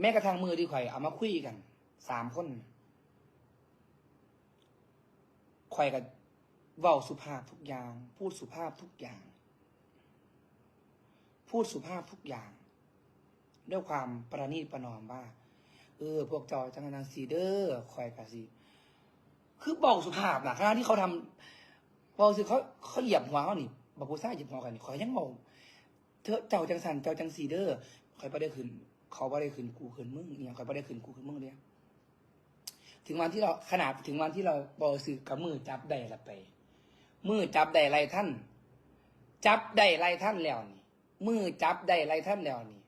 แม้กระทั่งมือที่ข่อยเอามาคุยกันสามคนข่อยกับเว้าสุภาพทุกอย่าง พูดสุภาพทุกอย่าง พูดสุภาพทุกอย่าง ด้วยความประณีตประนอมว่า เออ พวกจอจังนันซีเดอร์ข่อยกะสิคือเบาสุภาพนะขณะที่เขาทำเบาสิเขาเขาเหยียบหัวเขานี่บอกกูซ่าเหยียบหัวกันนี่ข่อยยังเบาเธอเจ้าจังสันเจ้าจังซีเดอร์ข่อยไม่ได้ขึ้น เขาไม่ได้ขึ้นกูขึ้นมึงเนี่ยเข่อยไม่ได้ขึ้นกูขึ้นมึงเลยถึงวันที่เราขนาดถึงวันที่เราบอสื่อกับมือจับได้ละไป มือจับได้ไรท่าน จับได้ไรท่านแล้วนี่ มือจับได้ไรท่านแล้วนี่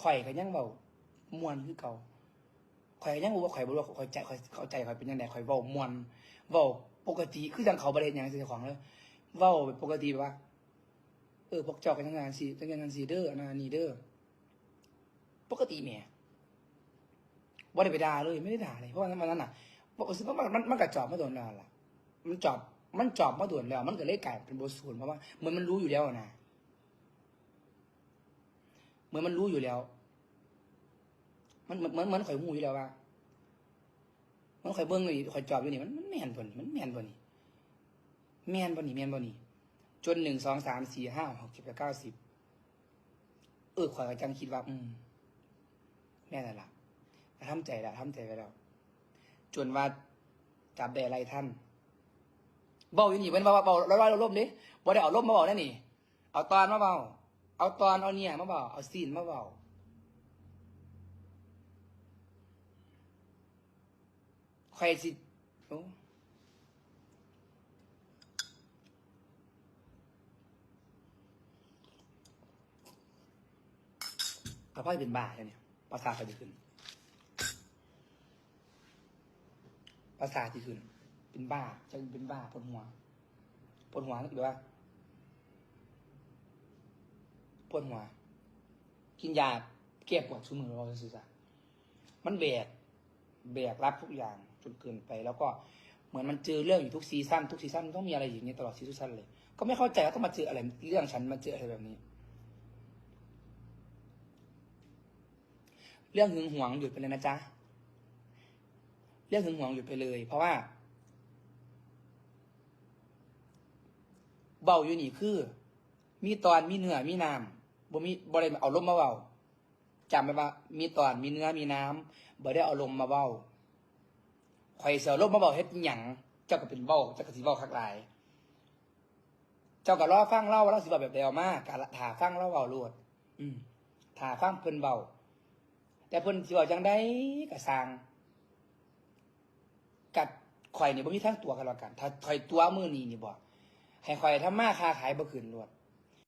ข่อยก็ยังเบามวนคือเก่าข่อยยังรู้ว่าข่อยบ่รู้ว่าข่อยใจข่อยเข้าใจข่อยเป็นยังไงข่อยเว้ามวนเว้าปกติคือจังเขาบ่ได้หยังสิของเลยเว้าปกติแบบว่า เออพวกเจ้ากันทำงานสิทำงานสิเดออันานีเด้อปกติแหม่บ่ได้ไปด่าเลยไม่ได้ด่าเลยเพราะว่าวันนั้นน่ะบอกว่ามันมันมันกระจอบมาโดนแล้วล่ะ มันจอบมันจอบมาโดนแล้ว มันก็เลยกลายเป็นบทสวดเพราะว่าเหมือนมันรู้อยู่แล้วนะเหมือนมันรู้อยู่แล้ว มันเหมือนเหมือนเหมือนข่อยหูอยู่แล้วว่ามันข่อยเบิ้งเลยข่อยจอบอยู่นี่มันมันแมนบ่นี่มันแมนบ่นี่แมนบ่นี่แมนบ่นี่ จนหนึ่งสองสามสี่ห้าหกเจ็ดแปดเก้าสิบเออข่อยก็จังคิดว่า อืม แม่นแล้วล่ะแต่ทำใจแล้วทำใจไปแล้ว จนว่าจับได้อะไรท่านเบาอยู่นี่เป็นเบาเบาร้อยร้อยลมดิบ่ได้เอาลมมาเบาแน่นี่ เอาตอนมาเบาเอาตอนเอาเนี่ยมาเบาเอาซีนมาเบาใครสิโอ้ กระเพาะเป็นบ้าใช่เนี่ยประสาทจะขึ้น ประสาทจะขึ้น เป็นบ้าจะเป็นบ้าปวดหัวปวดหัวก็คือว่าปวดหัว กินยาแก้ปวดชุ่มมือเราสื่อสารมันแบกแบกรับทุกอย่างจนเกินไป แล้วก็เหมือนมันเจอเรื่องอยู่ทุกซีซั่นทุกซีซั่นมันต้องมีอะไรอย่างนี้ตลอดซีซั่นเลย ก็ไม่เข้าใจว่าต้องมาเจออะไรเรื่องฉันมาเจออะไรแบบนี้ เรื่องหึงหวงหยุดไปเลยนะจ๊ะ เรื่องหึงหวงหยุดไปเลย เพราะว่าเบาอยู่นี่คือ มีตอนมีเนื้อมีน้ำบ่มีบ่ได้เอาลมมาเบาจำไว้ว่า มีตอนมีเนื้อมีน้ำบ่ได้เอาลมมาเบาข่อยเสียลมมาเบาเฮ็ดหยังเจ้าก็เป็นเบาเจ้าก็สิเบาคักหลาย เจ้าก็รอฟังเล่าว่าเราสิเบาแบบเดียวมากกะถาฟังเล่าเบาโลดอืมถาฟังเพิ่นเบา แต่เพิ่นสิเบาจังได้ก็สร้างกัดข่อยนี่บ่มีทางตัวกันแล้วกัน ถ้าข่อยตัวมือนี้นี่บ่ให้ข่อยทำมาค้าขายบ่ขึ้นรวด